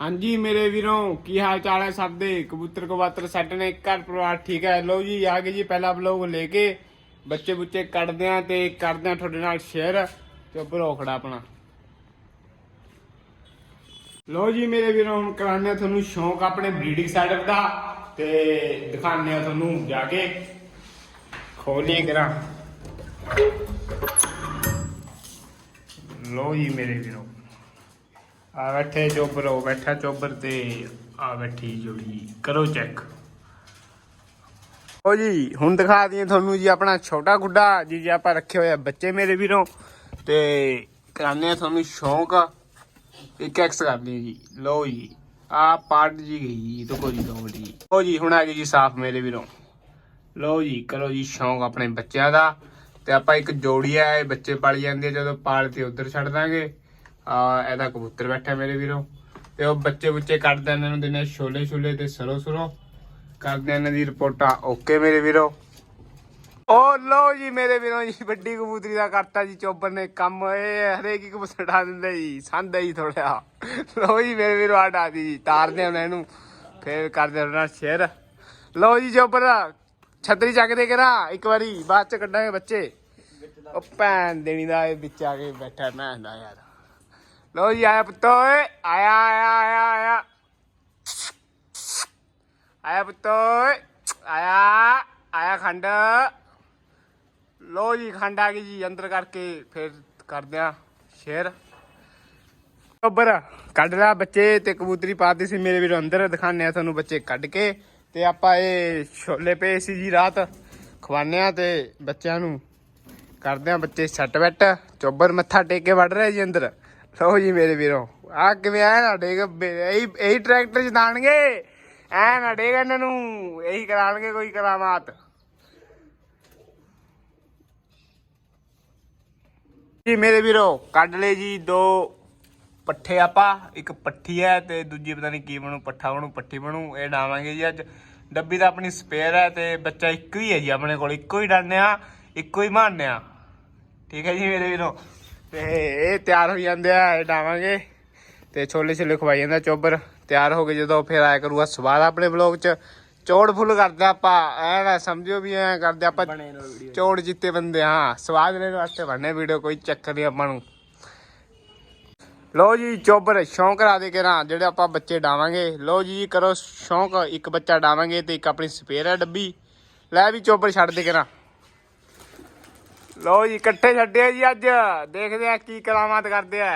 ਹਾਂਜੀ ਮੇਰੇ ਵੀਰੋ, ਕੀ ਹਾਲ ਚਾਲ ਹੈ ਸਭ ਦੇ? ਕਬੂਤਰ ਕਬਾਤਰ ਸੈੱਟ ਨੇ, ਘਰ ਪਰਿਵਾਰ ਠੀਕ ਹੈ? ਲੋ ਜੀ, ਆ ਗਏ ਜੀ ਪਹਿਲਾ ਬਲੌਗ ਲੈ ਕੇ। ਬੱਚੇ ਬੁੱਚੇ ਕੱਢਦੇ ਆ ਤੇ ਕਰਦੇ ਆ ਤੁਹਾਡੇ ਨਾਲ ਸ਼ੇਅਰ ਤੇ ਰੋ ਆਪਣਾ। ਲਓ ਜੀ ਮੇਰੇ ਵੀਰੋ, ਹੁਣ ਕਰਾਉਂਦੇ ਤੁਹਾਨੂੰ ਸ਼ੌਂਕ ਆਪਣੇ ਬਰੀਡਿੰਗ ਸੈਟਅਪ ਦਾ। ਤੇ ਦਿਖਾਉਂਦੇ ਆ ਤੁਹਾਨੂੰ ਜਾ ਕੇ। ਖੋਲੀਏ ਕਰਾਂ। ਲਓ ਜੀ ਮੇਰੇ ਵੀਰੋ। ਆ ਬੈਠੇ ਚੋਬਰ ਉਹ ਬੈਠਾ ਚੋਬਰ ਤੇ ਆ ਬੈਠੀ ਜੋੜੀ। ਕਰੋ ਚੈੱਕ ਓ ਜੀ ਹੁਣ ਦਿਖਾ ਦਈਏ ਤੁਹਾਨੂੰ ਜੀ ਆਪਣਾ ਛੋਟਾ ਗੁੱਡਾ ਜੀ ਜੀ ਆਪਾਂ ਰੱਖੇ ਹੋਏ ਆ ਬੱਚੇ ਮੇਰੇ ਵੀਰੋਂ ਤੇ ਕਰਾਨੇ ਆ ਤੁਹਾਨੂੰ ਸ਼ੌਂਕ। ਇੱਕ ਐਕਸ ਕਰ ਜੀ। ਲਓ ਜੀ ਆ ਪਾਰਟ ਜੀ ਗਈ ਜੀ ਤੋਂ ਜੀ ਦੋ ਜੀ। ਓ ਜੀ ਹੁਣ ਆ ਗਈ ਜੀ ਸਾਫ਼ ਮੇਰੇ ਵੀਰੋਂ। ਲਓ ਜੀ ਕਰੋ ਜੀ ਸ਼ੌਂਕ ਆਪਣੇ ਬੱਚਿਆਂ ਦਾ। ਤੇ ਆਪਾਂ ਇੱਕ ਜੋੜੀ ਆ ਇਹ ਬੱਚੇ ਪਾਲੀ ਜਾਂਦੇ ਆ, ਜਦੋਂ ਪਾਲ ਤੇ ਉਧਰ ਛੱਡ ਦਾਂਗੇ। ਆ, ਇਹਦਾ ਕਬੂਤਰ ਬੈਠਾ ਮੇਰੇ ਵੀਰੋ। ਤੇ ਉਹ ਬੱਚੇ ਬੁੱਚੇ ਕੱਢਦੇ ਇਹਨਾਂ ਨੂੰ ਦਿਨੇ ਛੋਲੇ ਛੋਲੇ ਤੇ ਸਰੋ ਸਰੋ। ਕਰਦੇ ਇਹਨਾਂ ਦੀ ਰਿਪੋਰਟਾਂ। ਓਕੇ ਮੇਰੇ ਵੀਰੋ। ਓ ਲੋ ਜੀ ਮੇਰੇ ਵੀਰੋ ਜੀ, ਵੱਡੀ ਕਬੂਤਰੀ ਦਾ ਕਰਤਾ ਜੀ ਚੋਬਰ ਨੇ ਕੰਮ। ਇਹ ਹਰੇਕ ਹੀ ਕਬੂਤਰ ਡਾ ਦਿੰਦਾ ਜੀ, ਸੰਦਾ ਜੀ ਥੋੜਾ ਲੋ ਜੀ ਮੇਰੇ ਵੀਰੋ ਆ ਡਾ ਦੀ ਜੀ। ਤਾਰਦੇ ਹੁਣ ਇਹਨੂੰ। ਫੇਰ ਕਰਦੇ ਉਹਨਾਂ ਸ਼ੇਅਰ। ਲੋ ਜੀ ਚੋਬਰ, ਛਤਰੀ ਚੱਕ ਦੇ ਕਰਾ, ਇੱਕ ਵਾਰੀ। ਬਾਅਦ ਚ ਕੱਢਾਂਗੇ ਬੱਚੇ। ਉਹ ਭੈਣ ਦੇਣੀ ਦਾ ਇਹ ਵਿੱਚ ਆ ਕੇ ਬੈਠਾ, ਮੈਂ ਹੁੰਦਾ ਯਾਰ। ਲੋ ਜੀ, ਆਇਆ ਪੁੱਤੋ, ਓਏ। ਆਇਆ ਆਇਆ ਆਇਆ ਆਇਆ। ਆਇਆ ਪੁੱਤੋ, ਓਏ। ਆਇਆ ਆਇਆ ਖੰਡ। ਲੋ ਜੀ, ਖੰਡ ਆ ਗਈ ਜੀ, ਅੰਦਰ ਕਰਕੇ ਫਿਰ ਕਰਦੇ ਆ ਸ਼ੇਰ। ਉੱਪਰ ਕੱਢ ਲਿਆ ਬੱਚੇ, ਤੇ ਕਬੂਤਰੀ ਪਾਤੀ ਸੀ ਮੇਰੇ ਵੀਰ, ਅੰਦਰ ਦਿਖਾਣੇ ਆ ਤੁਹਾਨੂੰ ਬੱਚੇ ਕੱਢ ਕੇ। ਤੇ ਆਪਾਂ ਇਹ ਛੋਲੇ ਪਏ ਸੀ ਜੀ ਰਾਤ ਖਵਾਨੇ ਆ ਤੇ ਬੱਚਿਆਂ ਨੂੰ ਕਰਦੇ ਆ ਬੱਚੇ ਸੱਟ ਬੈਟ ਚੋਬਰ ਮੱਥਾ ਟੇਕ ਕੇ ਵੜ ਰਿਹਾ ਜੀ ਅੰਦਰ। ਲਓ ਜੀ ਮੇਰੇ ਵੀਰੋ, ਆ ਕਿਵੇਂ ਆਇਆ ਨਾ ਡੇਗ ਇਹੀ ਇਹੀ ਟਰੈਕਟਰ ਚ ਦਾਣਗੇ ਐ ਨਾ ਡੇਗ ਇਹਨਾਂ ਨੂੰ, ਇਹੀ ਕਰਾਣਗੇ ਕੋਈ ਕਰਾਮਾਤ। ਜੀ ਮੇਰੇ ਵੀਰੋ, ਕੱਢ ਲਏ ਜੀ ਦੋ ਪੱਠੇ ਆਪਾਂ, ਇੱਕ ਪੱਠੀ ਹੈ ਤੇ ਦੂਜੀ ਪਤਾ ਨਹੀਂ ਕੀ ਬਣੂ, ਪੱਠਾ ਬਣੂ, ਪੱਠੀ ਬਣੂ, ਇਹ ਡਾਵਾਂਗੇ ਜੀ ਅੱਜ। ਡੱਬੀ ਤਾਂ ਆਪਣੀ ਸਪੇਅਰ ਹੈ ਤੇ ਬੱਚਾ ਇੱਕੋ ਹੀ ਹੈ ਜੀ, ਆਪਣੇ ਕੋਲ ਇੱਕੋ ਹੀ ਡਾਣਿਆ ਇੱਕੋ ਹੀ ਮਾਰਨਿਆ। ਠੀਕ ਹੈ ਜੀ ਮੇਰੇ ਵੀਰੋ ਤੇ ਇਹ ਤਿਆਰ ਹੋ ਜਾਂਦੇ ਆ ਇਹ ਡਾਵਾਂਗੇ। ਤੇ ਛੋਲੇ ਛੋਲੇ ਖਵਾਈ ਜਾਂਦਾ ਚੋਬਰ। ਤਿਆਰ ਹੋ ਕੇ ਜਦੋਂ ਫਿਰ ਆਇਆ ਕਰੂਗਾ ਸਵਾਦ ਆਪਣੇ ਵਲੌਗ ਚ। ਚੌੜ ਫੁੱਲ ਕਰਦੇ ਆਪਾਂ ਐ ਨਾ ਸਮਝਿਓ ਵੀ ਐ ਕਰਦੇ ਆਪਾਂ। ਚੌੜ ਜਿੱਤੇ ਬੰਦੇ ਹਾਂ ਸਵਾਦ ਲੈਣ ਵਾਸਤੇ ਬਣਨੇ ਵੀਡੀਓ ਕੋਈ ਚੱਕਰ ਨਹੀਂ ਆਪਾਂ ਨੂੰ। ਲੋ ਜੀ ਚੋਬਰ ਸ਼ੌਂਕ ਰਾ ਦੇ ਕੇ ਨਾ ਜਿਹੜੇ ਆਪਾਂ ਬੱਚੇ ਡਾਵਾਂਗੇ। ਲੋ ਜੀ ਕਰੋ ਸ਼ੌਂਕ ਇੱਕ ਬੱਚਾ ਡਾਵਾਂਗੇ ਤੇ ਇੱਕ ਆਪਣੀ ਸਪੇਅਰ ਹੈ ਡੱਬੀ। ਲੈ ਵੀ ਚੋਬਰ ਛੱਡ ਦੇ ਕੇ ਨਾ। ਲੋ ਜੀ ਇਕੱਠੇ ਛੱਡਿਆ ਜੀ ਅੱਜ। ਦੇਖਦੇ ਆ ਕੀ ਕਰਾਮਾਤ ਕਰਦੇ ਆ।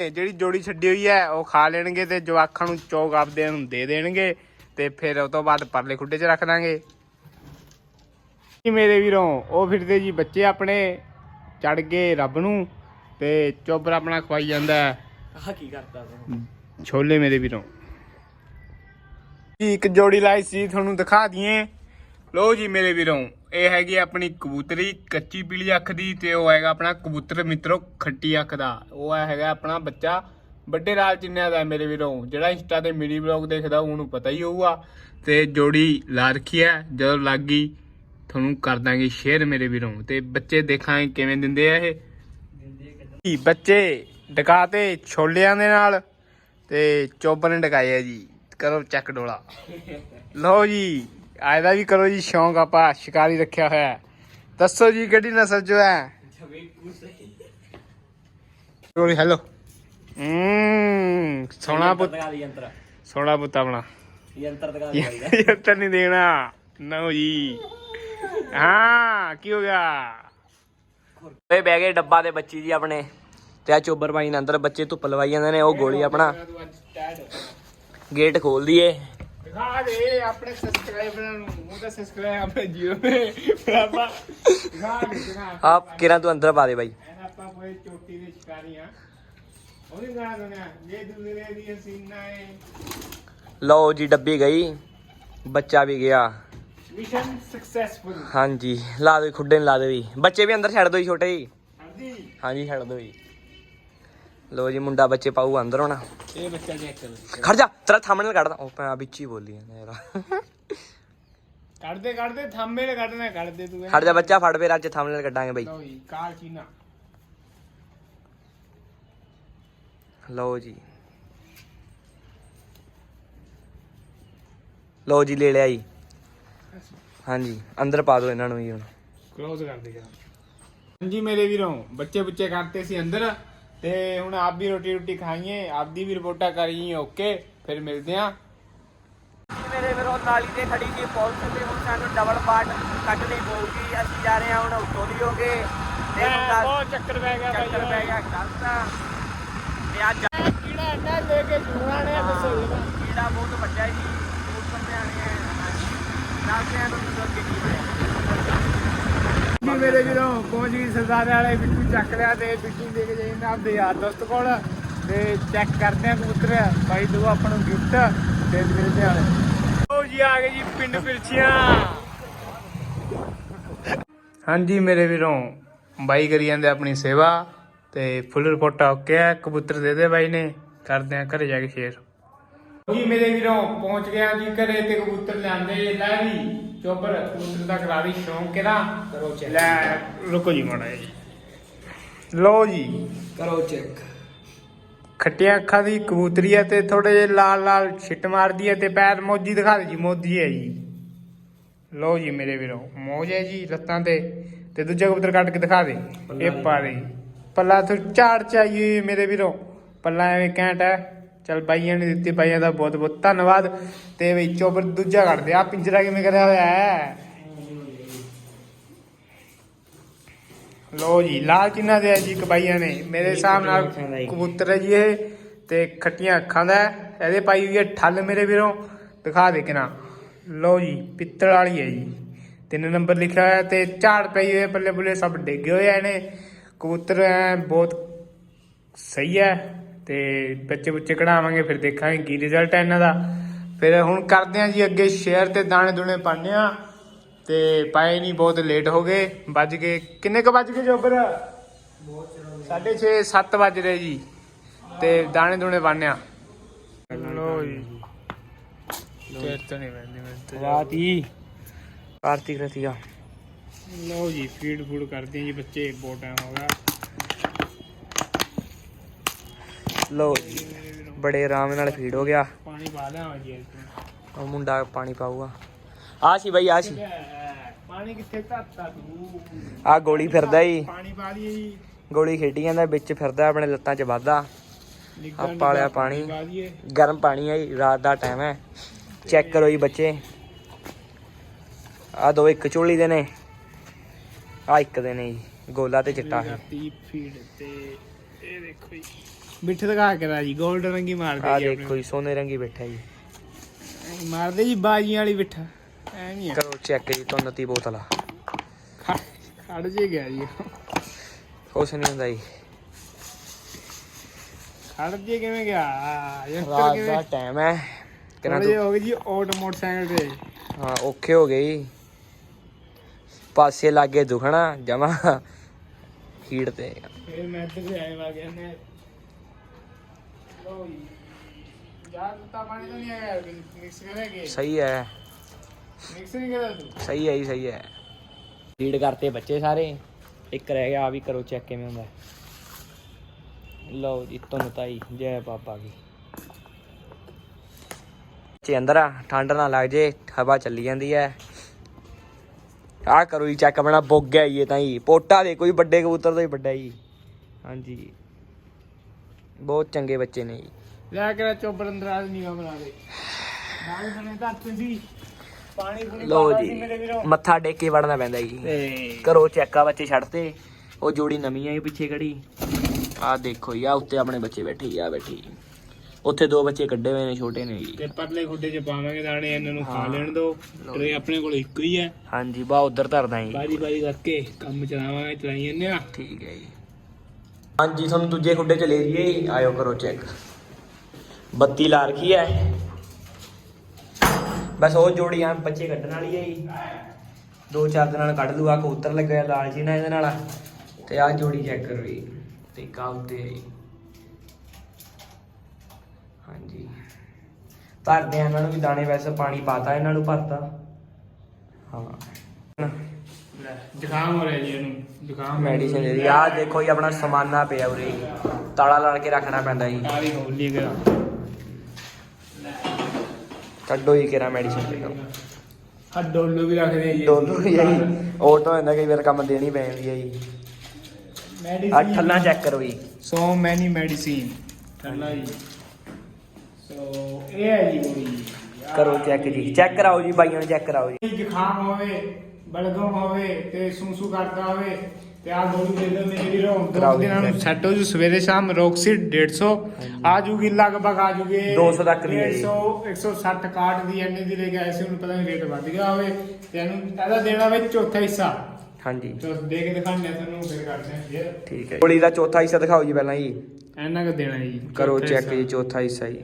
ਇਹ ਜਿਹੜੀ ਜੋੜੀ ਛੱਡੀ ਹੋਈ ਹੈ ਉਹ ਖਾ ਲੈਣਗੇ ਤੇ ਜਵਾਖਾਂ ਨੂੰ ਚੌਕ ਆਪਦੇ ਨੂੰ ਦੇ ਦੇਣਗੇ ਤੇ ਫਿਰ ਉਹ ਤੋਂ ਬਾਅਦ ਪਰਲੇ ਖੁੱਡੇ 'ਚ ਰੱਖ ਦਾਂਗੇ। ਜੀ ਮੇਰੇ ਵੀਰੋਂ ਉਹ ਫਿਰਦੇ ਜੀ ਬੱਚੇ ਆਪਣੇ ਚੜ ਗਏ ਰੱਬ ਨੂੰ ਤੇ ਚੋਬਰ ਆਪਣਾ ਖਵਾਈ ਜਾਂਦਾ ਆਹ ਕੀ ਕਰਦਾ ਤੂੰ? ਛੋਲੇ ਮੇਰੇ ਵੀਰੋਂ। ਇੱਕ ਜੋੜੀ ਲਾਈ ਸੀ ਤੁਹਾਨੂੰ ਦਿਖਾ ਦਈਏ। ਲੋ ਜੀ ਮੇਰੇ ਵੀਰੋਂ ਇਹ ਹੈਗੀ ਆਪਣੀ ਕਬੂਤਰੀ ਕੱਚੀ ਪੀਲੀ ਅੱਖ ਦੀ ਤੇ ਉਹ ਹੈਗਾ ਆਪਣਾ ਕਬੂਤਰ ਮਿੱਤਰੋ ਖੱਟੀ ਅੱਖ ਦਾ। ਉਹ ਹੈਗਾ ਆਪਣਾ ਬੱਚਾ ਵੱਡੇ ਲਾਲ ਚਿੰਨਿਆਂ ਦਾ ਮੇਰੇ ਵੀਰੋਂ। ਜਿਹੜਾ ਇੰਸਟਾ ਤੇ ਮਿਨੀ ਬਲੌਗ ਦੇਖਦਾ ਉਹਨੂੰ ਪਤਾ ਹੀ ਹੋਊਗਾ। ਤੇ ਜੋੜੀ ਲਾ ਰੱਖੀ ਹੈ। ਜਦੋਂ ਲੱਗ ਗਈ ਤੁਹਾਨੂੰ ਕਰ ਦਾਂਗੇ ਸ਼ੇਅਰ ਮੇਰੇ ਵੀਰੋਂ। ਤੇ ਬੱਚੇ ਦੇਖਾਂਗੇ ਕਿਵੇਂ ਦਿੰਦੇ ਆ ਇਹ। ਜੀ, ਬੱਚੇ ਡਕਾਤੇ ਛੋਲਿਆਂ ਦੇ ਨਾਲ ਤੇ ਚੋਬਰ ਨੇ ਡਕਾਏ ਆ ਜੀ। ਕਰੋ ਚੱਕ ਡੋਲਾ। ਲਓ ਜੀ। ਆਇਦਾ ਵੀ ਕਰੋ ਜੀ ਸ਼ੌਂਕ ਆਪਾਂ ਸ਼ਿਕਾਰੀ ਰੱਖਿਆ ਹੋਇਆ ਹੈ। ਦੱਸੋ ਜੀ ਕਿਹੜੀ ਨਸਲ ਚੋਂ ਹੈ? ਚੋਰੀ ਹੈਲੋ ਹੂੰ ਸੋਨਾ ਪੁੱਤ। ਯੰਤਰ ਸੋਨਾ ਪੁੱਤ ਆਪਣਾ। ਯੰਤਰ ਨਹੀਂ ਦੇਣਾ। ਨੋ ਜੀ। ਹਾਂ ਕੀ ਹੋ ਗਿਆ? ਓਏ ਬਹਿ ਗਏ ਡੱਬਾ ਦੇ ਬੱਚੀ ਜੀ ਆਪਣੇ। ਤੇ ਆ ਚੋਬਰ ਭਾਈ ਨੇ ਅੰਦਰ ਬੱਚੇ ਧੁੱਪ ਲਵਾਈ ਜਾਂਦੇ ਨੇ ਉਹ ਗੋਲੀ ਆਪਣਾ ਗੇਟ ਖੋਲ ਦਈਏ। ਦਿਖਾ ਦੇ ਆਪਣੇ ਸਬਸਕ੍ਰਾਈਬਰਾਂ ਨੂੰ। ਉਹ ਤਾਂ ਸਬਸਕ੍ਰਾਈਬ ਆਪਣੇ ਜੀਰੋ ਨੇ ਫਿਰ ਆਪਾਂ ਦਿਖਾ ਦੇ ਦਿਖਾ। ਆ ਕਿਰਾਂ ਤੂੰ ਅੰਦਰ ਪਾ ਦੇ ਬਾਈ? ਐਨ ਆਪਾਂ ਕੋਈ ਚੋਟੀ ਦੇ ਸ਼ਿਕਾਰੀ ਆ। ਉਹਦੀ ਗਾਣਾ ਦੁਨੀਆ ਇਹ ਦੁਨੀਆ ਦੀ ਸੀਨਾ ਹੈ ਲਓ ਜੀ ਡੱਬੀ ਗਈ। ਬੱਚਾ ਵੀ ਗਿਆ। ਮਿਸ਼ਨ ਸਕਸੈਸਫੁਲ ਹਾਂਜੀ। ਲਾ ਦੋ ਖੁੱਡੇ ਨੂੰ ਲਾ ਦੋ ਜੀ ਬੱਚੇ ਵੀ ਅੰਦਰ ਛੱਡ ਦੋ ਜੀ ਛੋਟੇ ਜੀ। ਹਾਂਜੀ। ਹਾਂਜੀ ਛੱਡ ਦੋ ਜੀ। ਲੋ ਜੀ ਮੁੰਡਾ ਬੱਚੇ ਪਾਉ ਅੰਦਰ ਹੋਣਾ। ਇਹ ਬੱਚਾ ਚੈੱਕ ਕਰੋ। ਖੜ ਜਾ ਤੇਰਾ ਥੰਬਨੇਲ ਕੱਢਦਾ ਉਹ ਪਾ ਵਿੱਚ ਹੀ ਬੋਲੀ ਜਾਂਦਾ ਯਾਰ। ਕੱਢ ਦੇ ਕੱਢ ਦੇ ਕੱਢਣਾ ਕੱਢ ਤੂੰ ਖੜ ਜਾ ਬੱਚਾ ਫੜ ਫੇਰ ਅੱਜ ਥੰਬਨੇਲ ਕੱਢਾਂਗੇ ਬਈ। ਲੋ ਜੀ ਕਾਲ ਜੀ। ਲੈ ਲਿਆ ਜੀ। ਹਾਂਜੀ ਅੰਦਰ ਪਾ ਦੋ ਇਹਨਾਂ ਨੂੰ ਜੀ ਹੁਣ। ক্লোਜ਼ ਕਰ ਦੇ ਮੇਰੇ ਵੀਰੋ ਬੱਚੇ ਬੁੱਚੇ ਕਰਤੇ ਸੀ ਅੰਦਰ। ਤੇ ਹੁਣ ਆਪ ਵੀ ਰੋਟੀ ਰੋਟੀ ਖਾਈਏ ਆਪ ਦੀ ਵੀ ਰਿਪੋਰਟਾਂ ਕਰੀਏ ਓਕੇ ਫਿਰ ਮਿਲਦੇ ਆਂ ਮੇਰੇ ਵੀਰੋਂ ਨਾਲੀ ਤੇ ਖੜੀ ਸੀ ਪੁਲਿਸ ਤੇ ਹੁਣ ਸਾਨੂੰ ਡਬਲ ਪਾਰਟ ਕੱਢਣੀ ਪਊਗੀ। ਅਸੀਂ ਜਾ ਰਹੇ ਹਾਂ ਹੁਣ ਉੱਤੋਂ ਦੀ ਤੇ ਬਹੁਤ ਚੱਕਰ ਪੈ ਗਿਆ ਚੱਕਰ ਪੈ ਗਿਆ ਕਰਤਾ ਤੇ। ਅੱਜ ਕੀੜਾ ਅੰਡਾ ਲੈ ਕੇ ਜੂਣਾ ਨੇ ਦੱਸੋ ਕੀੜਾ ਬਹੁਤ ਵੱਡਾ ਜੀ ਉੱਪਰ ਤੇ ਆਣੇ ਆ। ਨਾਲ ਤੇ ਨੂੰ ਅੱਗੇ ਕੀ ਹੋਇਆ। ਜੀ ਮੇਰੇ ਵੀਰੋਂ ਪਹੁੰਚ ਗਈ ਸਰਦਾਰ ਵਾਲੇ ਬਿੱਟੂ ਚੱਕ ਲਿਆ ਤੇ ਬਿੱਟੂ ਦੇ ਕੇ ਜਾਈਂ ਆਪਦੇ ਯਾਰ ਦੋਸਤ ਕੋਲ ਤੇ ਚੈੱਕ ਕਰਦੇ ਆ ਕਬੂਤਰ। ਬਾਈ ਦੋ ਆਪਾਂ ਨੂੰ ਗਿਫਟ ਤੇ ਮਿਲਦੇ ਆ। ਲੋ ਜੀ, ਆ ਗਏ ਜੀ ਪਿੰਡ ਪਿਰਚੀਆਂ ਹਾਂਜੀ ਮੇਰੇ ਵੀਰੋਂ, ਬਾਈ ਕਰੀ ਜਾਂਦੇ ਆਪਣੀ ਸੇਵਾ ਤੇ ਫੁੱਲ ਰਿਪੋਰਟ ਓਕੇ ਆ, ਕਬੂਤਰ ਦੇ ਦੇ ਬਾਈ ਨੇ, ਕਰਦੇ ਆ ਘਰੇ ਜਾ ਕੇ ਸ਼ੇਅਰ ਜੀ ਮੇਰੇ ਵੀਰੋਂ, ਪਹੁੰਚ ਗਿਆ ਜੀ ਘਰੇ ਤੇ ਕਬੂਤਰ ਲਿਆਂਦੇ ਲੈ ਵੀ ਚੋਬਰ ਕਬੂਤਰ ਦਾ ਕਰਾ ਦੀ ਸ਼ੌਂਕ ਕਿਹੜਾ ਕਰੋ ਚੈੱਕ ਲੈ ਰੁਕੋ ਜੀ ਮਾੜਾ ਜੀ। ਲਓ ਜੀ। ਕਰੋ ਚੈੱਕ ਖੱਟੀਆਂ ਅੱਖਾਂ ਦੀ ਕਬੂਤਰੀ ਹੈ ਤੇ ਥੋੜੇ ਜਿਹੇ ਲਾਲ ਲਾਲ ਛਿੱਟ ਮਾਰਦੀ ਹੈ ਤੇ ਪੈਰ ਮੋਜੀ ਦਿਖਾ ਦੇ ਜੀ ਮੋਦੀ ਹੈ ਜੀ। ਲਓ ਜੀ ਮੇਰੇ ਵੀਰੋ ਮੋਜ ਹੈ ਜੀ ਲੱਤਾਂ ਤੇ। ਤੇ ਦੂਜਾ ਕਬੂਤਰ ਕੱਢ ਕੇ ਦਿਖਾ ਦੇ। ਇਹ ਪਾ ਦੇ। ਪੱਲਾ ਤੋਂ ਝਾੜ ਚਾਹੀਏ ਮੇਰੇ ਵੀਰੋ। ਪੱਲਾ ਐਵੇਂ ਘੈਂਟ ਹੈ। ਚਲ ਬਾਈਆਂ ਨੇ ਦਿੱਤੀ ਬਾਈਆਂ ਦਾ ਬਹੁਤ ਬਹੁਤ ਧੰਨਵਾਦ। ਤੇ ਵੀ ਚੋਬਰ ਦੂਜਾ ਕੱਢ ਦੇ ਆ ਪਿੰਜਰਾ ਕਿਵੇਂ ਕਰਿਆ ਹੋਇਆ ਹੈ? ਲੋ ਜੀ ਲਾਲ ਚਿੰਨਾ ਦੇ ਆ ਜੀ ਕਬਾਈਆਂ ਨੇ। ਮੇਰੇ ਹਿਸਾਬ ਨਾਲ। ਕਬੂਤਰ ਹੈ ਜੀ ਇਹ ਤੇ ਖੱਟੀਆਂ ਅੱਖਾਂ ਦਾ। ਇਹਦੇ ਪਾਈ ਹੋਈ ਹੈ ਠੱਲ ਮੇਰੇ ਵੀਰੋਂ। ਦਿਖਾ ਦੇ ਕਿਨਾ। ਲੋ ਜੀ ਪਿੱਤਲ ਵਾਲੀ ਹੈ ਜੀ। ਤਿੰਨ ਨੰਬਰ ਲਿਖਿਆ ਹੋਇਆ ਤੇ ਝਾੜ ਪਈ ਹੋਈ ਹੈ ਪੱਲੇ ਪੁੱਲੇ ਸਭ ਡਿੱਗੇ ਹੋਏ ਨੇ ਕਬੂਤਰ ਐ ਬਹੁਤ ਸਹੀ ਹੈ। ਤੇ ਬੱਚੇ ਬੁੱਚੇ ਕਢਾਵਾਂਗੇ ਫਿਰ ਦੇਖਾਂਗੇ ਕੀ ਰਿਜ਼ਲਟ ਹੈ ਇਹਨਾਂ ਦਾ। ਫਿਰ ਹੁਣ ਕਰਦੇ ਆ ਜੀ ਅੱਗੇ ਸ਼ੇਅਰ ਤੇ ਦਾਣੇ ਦੁਣੇ ਪਾਣੇ ਆ। ਤੇ ਪਾਏ ਨਹੀਂ ਬਹੁਤ ਲੇਟ ਹੋ ਗਏ। ਵੱਜ ਗਏ। ਕਿੰਨੇ ਕ ਵੱਜ ਗਏ ਜੋਬਰ 6:30 7 ਵੱਜ ਰਹੇ ਜੀ। ਤੇ ਦਾਣੇ ਦੁਣੇ ਪਾਣੇ ਆ। ਲੋ ਜੀ। ਤੇ ਤਾਂ ਨਹੀਂ ਵੈਂਦੀ ਮੈਂ ਵਾਤੀ ਕਾਰਤਿਕ। ਰਤੀਆ ਲੋ ਜੀ ਫੀਡ ਫੂਡ ਕਰਦੇ ਆ ਜੀ ਬੱਚੇ ਬਹੁਤ ਟਾਈਮ ਹੋ ਗਿਆ। ਲਓ ਜੀ ਬੜੇ ਆਰਾਮ ਨਾਲ ਫੀਡ ਹੋ ਗਿਆ। ਪਾਣੀ ਪਾ ਲਿਆ ਜੀ ਉਹ ਮੁੰਡਾ ਪਾਣੀ ਪਾਊਗਾ। ਆ ਸੀ ਬਾਈ ਆ ਸੀ। ਪਾਣੀ ਕਿੱਥੇ ਧਰਤਾ ਤੂੰ? ਆ ਗੋਲੀ ਫਿਰਦਾ ਈ ਪਾਣੀ ਪਾ ਜੀ। ਗੋਲੀ ਖੇਡੀ ਜਾਂਦਾ ਵਿੱਚ ਫਿਰਦਾ ਆਪਣੇ ਲੱਤਾਂ 'ਚ ਨਿੱਘਾ ਆ ਪਾ ਲਿਆ ਪਾਣੀ। ਗਰਮ ਪਾਣੀ ਹੈ ਰਾਤ ਦਾ ਟਾਈਮ ਹੈ। ਚੈੱਕ ਕਰੋ ਜੀ ਬੱਚੇ। ਆ ਦੋ ਇੱਕ ਝੋਲੀ ਦੇ ਨੇ। ਆ ਇੱਕ ਦੇ ਨੇ ਜੀ ਗੋਲਾ ਤੇ ਚਿੱਟਾ ਹੈ ਤੇ ਇਹ ਦੇਖੋ ਜੀ। ਮਿੱਠੇ ਦਿਖਾ ਕੇ ਰਾ ਜੀ 골ਡ ਰੰਗੀ ਮਾਰਦੇ ਆ ਜੀ ਦੇਖੋ ਜੀ ਸੋਨੇ ਰੰਗੀ ਬੈਠਾ ਜੀ। ਆਪਣੇ। ਮਾਰਦੇ ਜੀ ਬਾਜੀਆਂ ਵਾਲੀ ਬਿੱਠਾ ਐ ਨਹੀਂ ਆ। ਕਰੋ ਚੈੱਕ ਜੀ ਤੁੰਨਤੀ ਬੋਤਲ ਆ। ਖੜ- ਖੜ ਜੇ ਗਿਆ ਜੀ। ਕੁਛ ਨਹੀਂ ਹੁੰਦਾ ਜੀ। ਖੜ ਜੇ ਕਿਵੇਂ ਗਿਆ? ਯੰਤਰ ਕਿਵੇਂ? ਟਾਈਮ ਹੈ। ਕਿੰਨਾ ਕਿਹਨਾਂ ਹੋ ਗਈ ਜੀ ਆਟੋ ਮੋਟਰਸਾਈਕਲ ਤੇ। ਹਾਂ ਔਖੇ ਹੋ ਗਏ ਜੀ। ਪਾਸੇ ਲਾਗੇ ਦੁਖਣਾ ਜਮਾ। ਹੀੜ ਤੇ। ਫਿਰ ਮੈਂ ਇੱਧਰ ਤੇ ਆਏ ਵਾ ਗਿਆ ਨੇ ਲੋ ਜੀ ਯਾਰ ਤਾਂ ਪਾਣੀ ਤਾਂ ਨਹੀਂ ਆਇਆ ਮਿਕਸ ਕਰਾਂਗੇ ਸਹੀ ਹੈ। ਮਿਕਸ ਨਹੀਂ ਤੂੰ ਸਹੀ ਹੈ ਜੀ ਸਹੀ ਹੈ। ਰੀਡ ਕਰਤੇ ਬੱਚੇ ਸਾਰੇ। ਇੱਕ ਰਹਿ ਗਿਆ ਆ ਵੀ ਕਰੋ ਚੈੱਕ ਕਿਵੇਂ ਹੁੰਦਾ। ਲਓ ਜੀ ਤੁਹਾਨੂੰ ਤਾਈ ਜੈ ਬਾਬਾ ਕੀ ਬੱਚੇ ਅੰਦਰ ਆ ਠੰਡ ਨਾ ਲੱਗ ਜੇ ਹਵਾ ਚੱਲੀ ਜਾਂਦੀ ਹੈ। ਆ ਕਰੋ ਜੀ ਚੈੱਕ ਆਪਣਾ ਬੁੱਗ ਗਿਆ ਜੀ ਇਹ ਤਾਂ ਜੀ। ਪੋਟਾ ਦੇ ਕੋਈ ਵੱਡੇ ਕਬੂਤਰ ਤੋਂ ਹੀ ਵੱਡਾ ਜੀ। ਹਾਂਜੀ। ਬਹੁਤ ਚੰਗੇ ਬੱਚੇ ਨੇ ਜੀ। ਲੈ ਕੇ ਚੋਬਰ ਅੰਦਰ ਆ ਨਹੀਂ ਬਣਾ ਦੇ। ਨਾਲ ਬਣੇ ਤਾਂ ਤੁਸੀਂ ਪਾਣੀ ਪੂਣੀ ਲਓ ਪਾਤਾ ਜੀ ਸੀ ਮੇਰੇ ਵੀਰੋ? ਮੱਥਾ ਟੇਕ ਕੇ ਵੜਨਾ ਪੈਂਦਾ ਜੀ। ਤੇ ਕਰੋ ਚੈੱਕਾ ਬੱਚੇ ਛੱਡਤੇ ਉਹ ਜੋੜੀ ਨਵੀਂ ਆਈ ਪਿੱਛੇ ਖੜੀ। ਆ ਦੇਖੋ ਯਾ ਉੱਤੇ ਆਪਣੇ ਬੱਚੇ ਬੈਠੇ ਆ ਬੈਠੀ ਉੱਥੇ ਦੋ ਬੱਚੇ ਕੱਢੇ ਹੋਏ ਨੇ ਛੋਟੇ ਨੇ ਜੀ। ਤੇ ਪਰਲੇ ਖੁੱਡੇ 'ਚ ਪਾਵਾਂਗੇ ਦਾਣੇ ਇਹਨਾਂ ਨੂੰ ਖਾ ਲੈਣ ਦੋ। ਤੇ ਆਪਣੇ ਕੋਲ ਇੱਕੋ ਹੀ ਹੈ ਹਾਂਜੀ ਬਾ ਉਧਰ ਧਰਦਾ ਜੀ। ਬਾਰੀ ਬਾਰੀ ਕਰਕੇ ਕੰਮ ਚਲਾਵਾਂਗੇ ਚਲਾਈ ਜੰਨੇ ਆ। ਠੀਕ ਹੈ ਜੀ। ਹਾਂਜੀ, ਤੁਹਾਨੂੰ ਦੂਜੇ ਖੁੱਡੇ ਚ ਲੈ ਲਈਏ ਆਇਓ ਕਰੋ ਚੈੱਕ ਬੱਤੀ ਲਾ ਰੱਖੀ ਹੈ ਬਸ ਉਹ ਜੋੜੀ ਆ ਬੱਚੇ ਕੱਢਣ ਵਾਲੀ ਹੈ ਜੀ। ਦੋ ਚਾਰ ਦਿਨਾਂ ਨਾਲ ਕੱਢ ਲੂਗਾ ਕਬੂਤਰ ਲੱਗਿਆ ਲਾਲਚੀ ਨਾਲ ਇਹਦੇ ਨਾਲ। ਤੇ ਆਹ ਜੋੜੀ ਚੈੱਕ ਕਰੋ ਜੀ। ਤੇ ਕਾ ਉੱਤੇ ਹੈ ਜੀ। ਹਾਂਜੀ। ਭਰਦੇ ਆ ਇਹਨਾਂ ਨੂੰ ਵੀ ਦਾਣੇ, ਵੈਸੇ ਪਾਣੀ ਪਾਤਾ ਇਹਨਾਂ ਨੂੰ ਭਰਤਾ। ਹਾਂ। ਜ਼ੁਕਾਮ ਹੋ ਰਿਹਾ ਜੀ ਇਹਨੂੰ ਜ਼ੁਕਾਮ ਮੈਡੀਸਿਨ ਜਿਹੜੀ ਆ ਦੇਖੋ ਜੀ ਆਪਣਾ ਸਮਾਨਾ ਪਿਆ ਉਰੇ ਤਾਲਾ ਲਾ ਕੇ ਰੱਖਣਾ ਪੈਂਦਾ ਜੀ। ਗਿਆ ਛੱਡੋ ਹੀ ਕਿਹੜਾ ਮੈਡੀਸਨ ਚੱਲੋ ਆ ਡੋਲੂ ਵੀ ਰੱਖਦੇ ਆ ਜੀ। ਦੋਨੋਂ ਹੀ ਆ ਜੀ। ਆਟੋ ਹੁੰਦਾ ਕਈ ਵਾਰ ਕੰਮ ਦੇਣੀ ਪੈ ਜਾਂਦੀ ਹੈ ਜੀ। ਆ ਮੈਡੀਸਿਨ ਠੱਲਾਂ ਚੈੱਕ ਕਰੋ ਜੀ। ਸੋ ਮੈਨੀ ਮੈਡੀਸਿਨ ਠੰਡਾ ਜੀ। ਸੋ ਇਹ ਹੈ ਜੀ ਕਰੋ ਚੈੱਕ ਜੀ। ਚੈੱਕ ਕਰਾਓ ਜੀ ਬਾਈਆਂ ਨੂੰ ਚੈੱਕ ਕਰਾਓ ਜੀ। ਜ਼ੁਕਾਮ ਹੋਵੇ ਬਲਗਮ ਹੋਵੇ ਤੇ ਸੂਸੂ ਕਰਦਾ ਹੋਵੇ ਤੇ ਆ ਗੋਲੀ ਦੇ ਦਿਓ ਮੇਰੇ ਵੀਰੋ। ਦੋ ਦਿਨਾਂ ਨੂੰ। ਸੈੱਟ ਹੋ ਜੂ ਸਵੇਰੇ ਸ਼ਾਮ ਰੋਕਸਿਡ 150 ਆ ਜੂਗੀ ਲਗਭਗ ਆ ਜੂਗੀ। 200 ਤੱਕ ਦੀ ਹੈ ਜੀ। 100 160 ਕਾਟ ਦੀ ਐਨੇ ਦੀ ਲੈ ਕੇ ਆਏ ਸੀ ਉਹਨੂੰ ਪਤਾ ਨਹੀਂ ਰੇਟ ਵੱਧ ਗਿਆ ਹੋਵੇ ਤੇ ਇਹਨੂੰ ਇਹਦਾ ਦੇਣਾ ਵਿੱਚ ਚੌਥਾ ਹਿੱਸਾ। ਹਾਂਜੀ। ਤੇ ਦੇ ਕੇ ਦਿਖਾਉਂਦੇ ਆ ਤੁਹਾਨੂੰ ਫਿਰ ਕਰਦੇ ਆ ਫਿਰ। ਠੀਕ ਹੈ ਗੋਲੀ ਦਾ ਚੌਥਾ ਹਿੱਸਾ ਦਿਖਾਓ ਜੀ ਪਹਿਲਾਂ ਜੀ। ਇੰਨਾ ਕੁ ਦੇਣਾ ਜੀ ਕਰੋ ਚੈੱਕ। ਜੀ ਚੌਥਾ ਹਿੱਸਾ ਜੀ।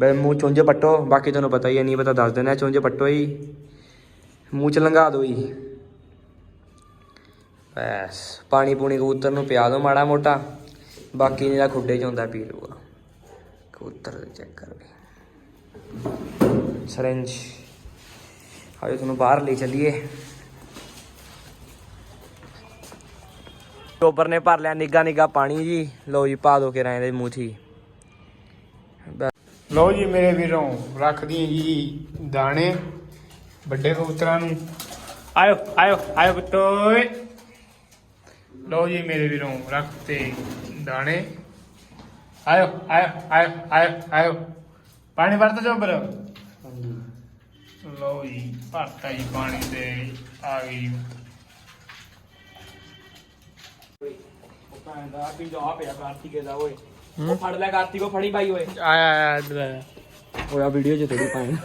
ਬਈ ਮੂੰਹ ਚੁੰਝ ਪੱਟੋ ਬਾਕੀ ਤੁਹਾਨੂੰ ਪਤਾ ਹੈ ਨਹੀਂ ਪਤਾ ਦੱਸ ਦੇਣਾ ਚੁੰਝ ਪੱਟੋ ਜੀ। ਮੂੰਹ ਚ ਲੰਘਾ ਦਿਓ ਜੀ ਬਸ, ਪਾਣੀ ਪੂਣੀ ਕਬੂਤਰ ਨੂੰ ਪਿਆ ਦਿਓ ਮਾੜਾ ਮੋਟਾ। ਬਾਕੀ ਜਿਹੜਾ ਖੁੱਡੇ ਚ ਹੁੰਦਾ ਪੀ ਲੂਗਾ ਕਬੂਤਰ ਚੈੱਕ ਕਰ ਵੀ। ਸਰੰਜ। ਆਜੋ ਤੁਹਾਨੂੰ ਬਾਹਰ ਲੈ ਚੱਲੀਏ। ਟੋਬਰ ਨੇ ਭਰ ਲਿਆ ਨਿੱਗਾ ਨਿੱਗਾ ਪਾਣੀ ਜੀ। ਲਓ ਜੀ, ਪਾ ਦੋ ਕੇ ਰਾਂ ਦੇ ਮੂੰਹ 'ਚ ਹੀ। ਲਓ ਜੀ ਮੇਰੇ ਵੀਰੋਂ, ਰੱਖਦੀ ਜੀ ਦਾਣੇ। ਵੱਡੇ ਕਬੂਤਰਾਂ ਨੂੰ। ਆਇਓ ਆਇਓ ਆਇਓ ਬਤੋਏ ਲਓ ਜੀ ਮੇਰੇ ਵੀਰੋਂ ਰੱਖ ਤੇ ਦਾਣੇ। ਆਇਓ ਆਇਓ ਆਇਓ ਆਇਓ ਆਇਓ। ਪਾਣੀ ਭਰਤਾ ਚੋਬਰ ਲਓ ਜੀ ਭਰਤਾ ਜੀ ਪਾਣੀ ਦੇ ਆ ਗਈ। ਦਾ ਵੀ ਜਾ ਪਿਆ ਕਾਰਤਿਕੇ ਦਾ ਓਏ। ਉਹ ਫੜ ਲੈ ਕਾਰਤਿਕੋ ਫੜੀ ਬਾਈ ਓਏ। ਆਇਆ ਆਇਆ ਇੱਧਰ ਆਇਆ। ਓਏ ਆ ਵੀਡੀਓ 'ਚ ਥੋੜੀ ਪਾਣੀ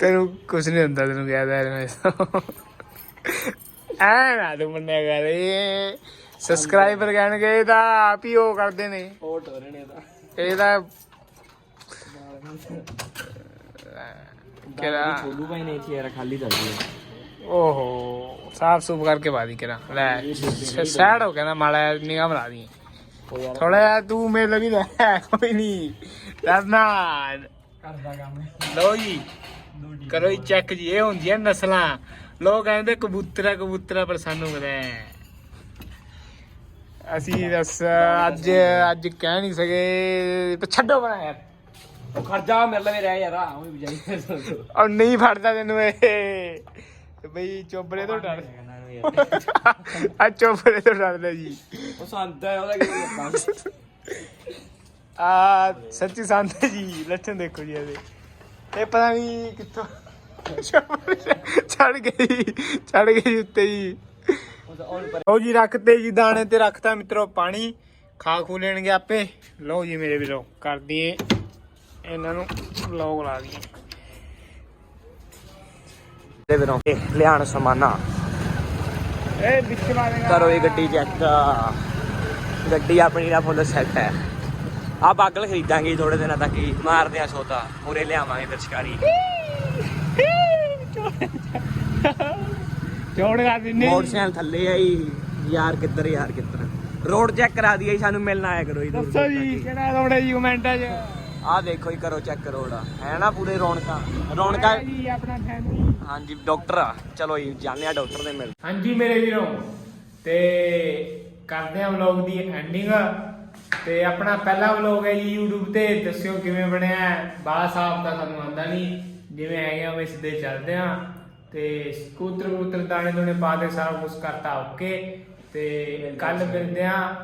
ਤੈਨੂੰ ਕੁਛ ਨਹੀਂ ਹੁੰਦਾ ਤੈਨੂੰ ਕਹਿ ਦੇ ਮੈਂ ਐ ਨਾ ਤੂੰ ਮੰਨਿਆ ਕਰ। ਇਹ ਸਬਸਕ੍ਰਾਈਬਰ ਕਹਿਣਗੇ ਇਹ ਤਾਂ ਆਪ ਹੀ ਉਹ ਕਰਦੇ ਨੇ। ਉਹ ਟੋਰਨੇ ਦਾ ਇਹ ਤਾਂ। ਕਿਹੜਾ? ਨੇ ਚੇਅਰ ਖਾਲੀ ਦੱਸ ਦਿਓ ਓਹੋ ਸਾਫ਼ ਸੂਫ ਕਰਕੇ ਬਾਦੀ ਕਰਾਂ। ਲੈ ਸੈਡ ਹੋ ਗਿਆ ਨਾ ਮਾੜਾ ਨਿਗਾਹ ਬਣਾ ਦੀ। ਥੋੜਾ ਜਿਹਾ ਤੂੰ ਮੇਰੇ ਲਈ ਲੈ ਕੋਈ ਨਹੀਂ। ਡਰਨਾ ਕਰਦਾ ਕੰਮ ਲਓ ਜੀ। ਕਰੋ ਜੀ ਚੈੱਕ ਜੀ ਇਹ ਹੁੰਦੀਆਂ ਨਸਲਾਂ। ਲੋਕ ਕਹਿੰਦੇ ਕਬੂਤਰਾ ਕਬੂਤਰਾ ਪਰ ਸਾਨੂੰ ਹੈ ਅਸੀਂ ਦੱਸ ਅੱਜ ਅੱਜ ਕਹਿ ਨਹੀਂ ਸਕੇ ਪਰ ਛੱਡੋ ਬਣਾ ਯਾਰ। ਉਹ ਖਰਜਾ ਮੇਰੇ ਲਈ ਰਹਿ ਯਾਰ ਆ ਵੀ ਬਜਾਈ ਔਰ ਨਹੀਂ ਫੜਦਾ ਤੈਨੂੰ ਇਹ। ਤੇ ਬਈ ਚੋਬੜੇ ਤੋਂ ਡਰ। ਆ ਚੋਬੜੇ ਤੋਂ ਡਰਦਾ ਜੀ। ਉਹ ਸੰਦਾ ਹੈ ਉਹਦਾ ਕੀ ਆ ਸੱਚੀ ਸੰਤ ਜੀ ਲੱਛਣ ਦੇਖੋ ਜੀ ਇਹਦੇ। ਇਹ ਪਤਾ ਨਹੀਂ ਕਿੱਥੋਂ ਚੜ ਗਈ ਚੜ ਗਈ ਉੱਤੇ ਜੀ ਲਓ ਜੀ ਰੱਖਤੇ ਜੀ ਦਾਣੇ ਤੇ ਰੱਖਤਾ ਮਿੱਤਰੋ ਪਾਣੀ। ਖਾ ਖੂ ਲੈਣਗੇ ਆਪੇ। ਲਓ ਜੀ ਮੇਰੇ ਵੀਰੋ ਕਰ ਦਈਏ। ਇਹਨਾਂ ਨੂੰ ਲੋਗ ਲਾ ਦਈਏ। ਤੇ ਵੀਰੋਂ ਲਿਆਣ ਸਮਾਨਾ। ਇਹ ਵਿੱਚ ਮਾਰੇਗਾ ਕਰੋ ਇਹ ਗੱਡੀ ਚੈੱਕ ਗੱਡੀ ਆਪਣੀ ਦਾ ਫੁੱਲ ਸੈੱਟ ਹੈ। ਆ ਬਾਗਲ ਖਰੀਦਾਂਗੇ ਥੋੜੇ ਦਿਨਾਂ ਤੱਕ ਹੀ ਮਾਰਦੇ ਆ ਸੋਤਾ ਪੂਰੇ ਲਿਆਵਾਂਗੇ ਫਿਰ ਸ਼ਿਕਾਰੀ ਚੋੜ ਕਰ ਦਿੰਨੇ। ਮੋਟਰਸਾਈਕਲ ਥੱਲੇ ਆਈ ਯਾਰ ਕਿੱਧਰ ਯਾਰ ਕਿੱਧਰ। ਰੋਡ ਚੈੱਕ ਕਰਾ ਦਈਏ ਸਾਨੂੰ ਮਿਲਣ ਆਇਆ ਕਰੋ ਜੀ ਦੱਸੋ ਜੀ ਕਿਹੜਾ ਲੋੜੇ ਜੀ ਕਮੈਂਟਾਂ 'ਚ? ਆਹ ਦੇਖੋ ਜੀ ਕਰੋ ਚੈੱਕ ਰੋਡ। ਹੈ ਨਾ ਪੂਰੇ ਰੌਣਕਾਂ? ਰੌਣਕਾਂ ਜੀ ਆਪਣਾ ਫੈਮਿਲੀ ਹਾਂਜੀ ਡਾਕਟਰ ਆ। ਚਲੋ ਜੀ ਜਾਂਦੇ ਆ ਡਾਕਟਰ ਦੇ ਮਿਲ। ਹਾਂਜੀ ਮੇਰੇ ਵੀਰੋ ਤੇ ਕਰਦੇ ਹਾਂ ਵਲੌਗ ਦੀ ਐਂਡਿੰਗ ਤੇ ਆਪਣਾ ਪਹਿਲਾ ਵਲੌਗ ਹੈ ਜੀ YouTube ਤੇ। ਦੱਸਿਓ ਕਿਵੇਂ ਬਣਿਆ? ਹੈ। ਬਾਲਾ ਸਾਹਿਬ ਤਾਂ ਸਾਨੂੰ ਆਂਦਾ ਨਹੀਂ। ਜਿਵੇਂ ਹੈਗੇ ਆ ਉਵੇਂ ਸਿੱਧੇ ਚੱਲਦੇ ਆ। ਤੇ ਸਕੂਤਰ ਕੂਤਰ ਦਾਣੇ ਦੋਨੇ ਪਾ ਕੇ ਸਾਰਾ ਕੁਝ ਕਰਤਾ ਓਕੇ ਤੇ ਕੱਲ ਮਿਲਦੇ ਆ।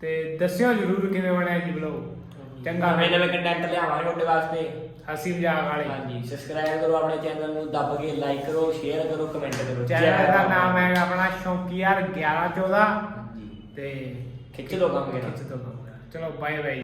ਤੇ ਦੱਸਿਓ ਜਰੂਰ ਕਿਵੇਂ ਬਣਿਆ ਜੀ ਵਲੌਗ ਚੰਗਾ। ਨਵੇਂ ਨਵੇਂ ਕੰਟੈਂਟ ਲਿਆਵਾਂਗੇ ਤੁਹਾਡੇ ਵਾਸਤੇ। ਹਸੀ ਮਜ਼ਾਕ ਵਾਲੇ। ਹਾਂਜੀ ਸਬਸਕ੍ਰਾਈਬ ਕਰੋ ਆਪਣੇ ਚੈਨਲ ਨੂੰ ਦੱਬ ਕੇ ਲਾਈਕ ਕਰੋ ਸ਼ੇਅਰ ਕਰੋ ਕਮੈਂਟ ਕਰੋ। ਚੈਨਲ ਦਾ ਨਾਮ ਹੈਗਾ ਆਪਣਾ ਸ਼ੌਂਕੀਆਰ 1114 ਹਾਂਜੀ। ਤੇ ਖਿੱਚ ਲੋ ਕੰਮ ਖਿੱਚ ਦੋ ચલો બાય બાય